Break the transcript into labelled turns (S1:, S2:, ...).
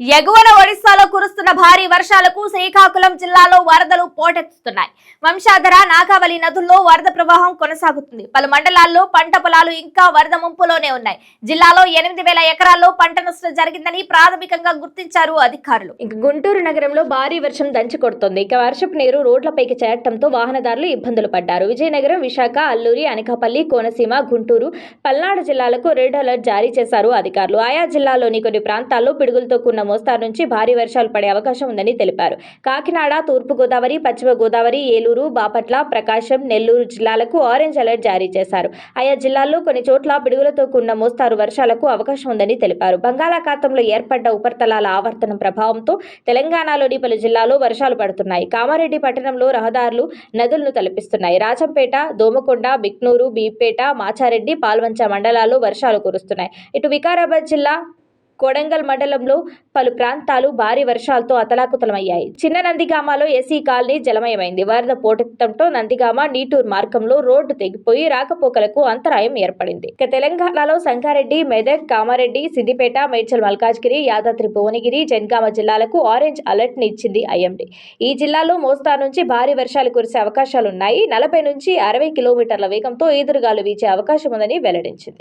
S1: ఎగువన ఒడిశాలో కురుస్తున్న భారీ వర్షాలకు శ్రీకాకుళం జిల్లాలో వరదలు పోటెత్తుతున్నాయి. వంశాధర నాగావళి నదుల్లో వరద ప్రవాహం కొనసాగుతుంది. పలు మండలాల్లో పంట పొలాలు ఇంకా వరద ముంపులోనే ఉన్నాయి. జిల్లాలో ఎనిమిది వేల ఎకరాల్లో పంట నష్టం జరిగిందని ప్రాథమికంగా గుర్తించారు అధికారులు. ఇక గుంటూరు నగరంలో భారీ వర్షం దంచి కొడుతుంది. ఇక వర్షపు నీరు రోడ్లపైకి చేరటంతో వాహనదారులు ఇబ్బందులు పడ్డారు. విజయనగరం విశాఖ అల్లూరి అనకాపల్లి కోనసీమ గుంటూరు పల్నాడు జిల్లాలకు రెడ్ అలర్ట్ జారీ చేశారు అధికారులు. ఆయా జిల్లాలోని కొన్ని ప్రాంతాల్లో పిడుగులతో కూడిన మోస్తారు నుంచి భారీ వర్షాలు పడే అవకాశం ఉందని తెలిపారు. కాకినాడ తూర్పు గోదావరి పశ్చిమ గోదావరి ఏలూరు బాపట్ల ప్రకాశం నెల్లూరు జిల్లాలకు ఆరెంజ్ అలర్ట్ జారీ చేశారు. ఆయా జిల్లాల్లో కొన్ని చోట్ల పిడుగులతో కూడిన మోస్తారు వర్షాలకు అవకాశం ఉందని తెలిపారు. బంగాళాఖాతంలో ఏర్పడ్డ ఉపరితలాల ఆవర్తనం ప్రభావంతో తెలంగాణలోని పలు జిల్లాల్లో వర్షాలు పడుతున్నాయి. కామారెడ్డి పట్టణంలో రహదారులు నదులను తలపిస్తున్నాయి. రాజంపేట దోమకొండ బిక్నూరు బీపేట మాచారెడ్డి పాల్వంచ మండలాల్లో వర్షాలు కురుస్తున్నాయి. ఇటు వికారాబాద్ జిల్లా కొడంగల్ మండలంలో పలు ప్రాంతాలు భారీ వర్షాలతో అతలాకుతలమయ్యాయి. చిన్న నందిగామలో ఎస్సీ కాలనీ జలమయమైంది. వరద పోటెత్తడంతో నందిగామ నీటూరు మార్గంలో రోడ్డు తెగిపోయి రాకపోకలకు అంతరాయం ఏర్పడింది. ఇక తెలంగాణలో సంగారెడ్డి మెదక్ కామారెడ్డి సిద్దిపేట మేడ్చల్ మల్కాజ్గిరి యాదాద్రి భువనగిరి జనగామ జిల్లాలకు ఆరెంజ్ అలర్ట్ని ఇచ్చింది ఐఎండీ. ఈ జిల్లాలో మోస్తారు నుంచి భారీ వర్షాలు కురిసే అవకాశాలున్నాయి. నలభై నుంచి అరవై కిలోమీటర్ల వేగంతో ఈదురుగాలు వీచే అవకాశం ఉందని వెల్లడించింది.